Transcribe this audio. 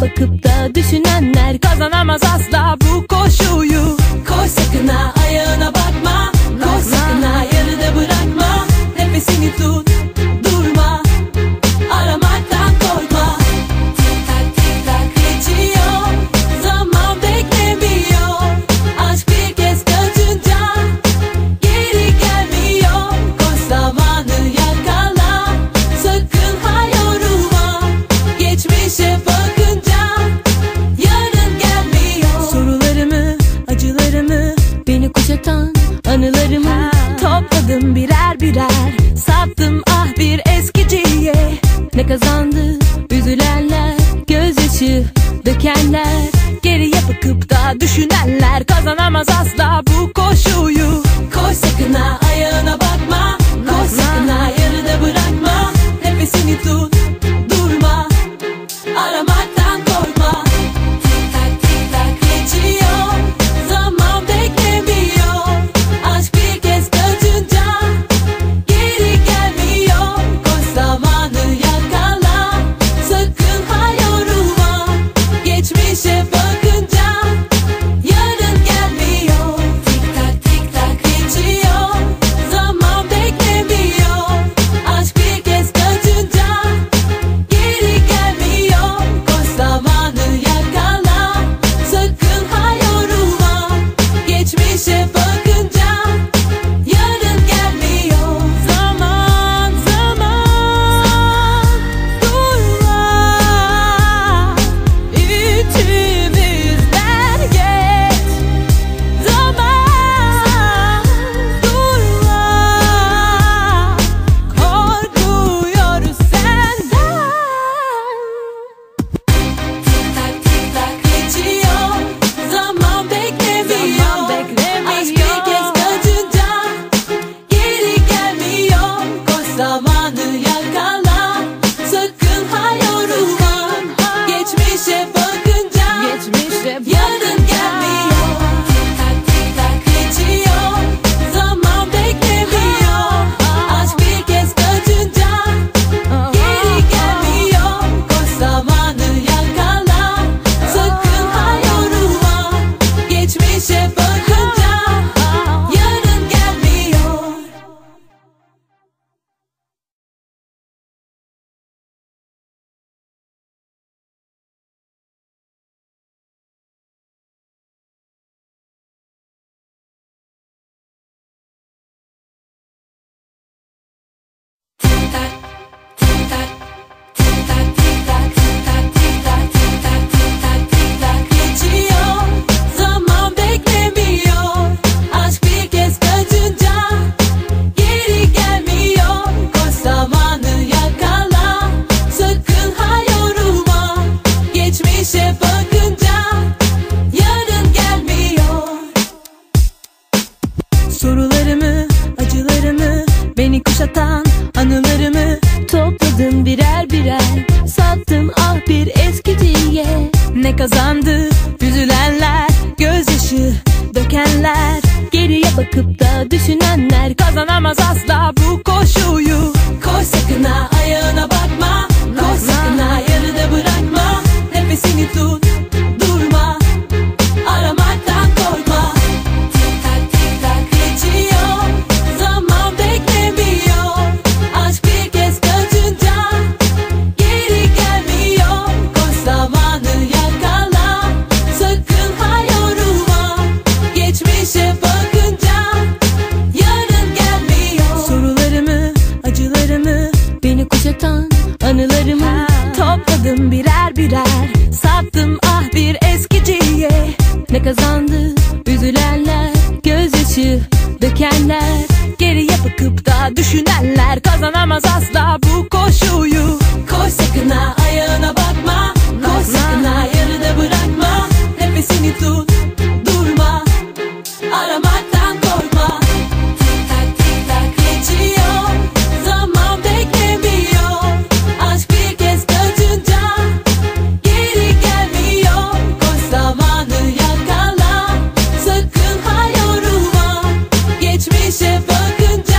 Bakıp da düşünenler kazanamaz asla bu konu Yaşayamaz asla. yaşatan anılarımı topladım birer birer. Sattım ah bir eskiciye Ne kazandı üzülenler Gözyaşı dökenler. Geriye bakıp da düşünenler Kazanamaz asla bu koşuyu. Koş sakına kazandı. Üzülenler, gözyaşı dökenler. Geriye bakıp da düşünenler. Kazanamaz asla bu koşu. kimse bakın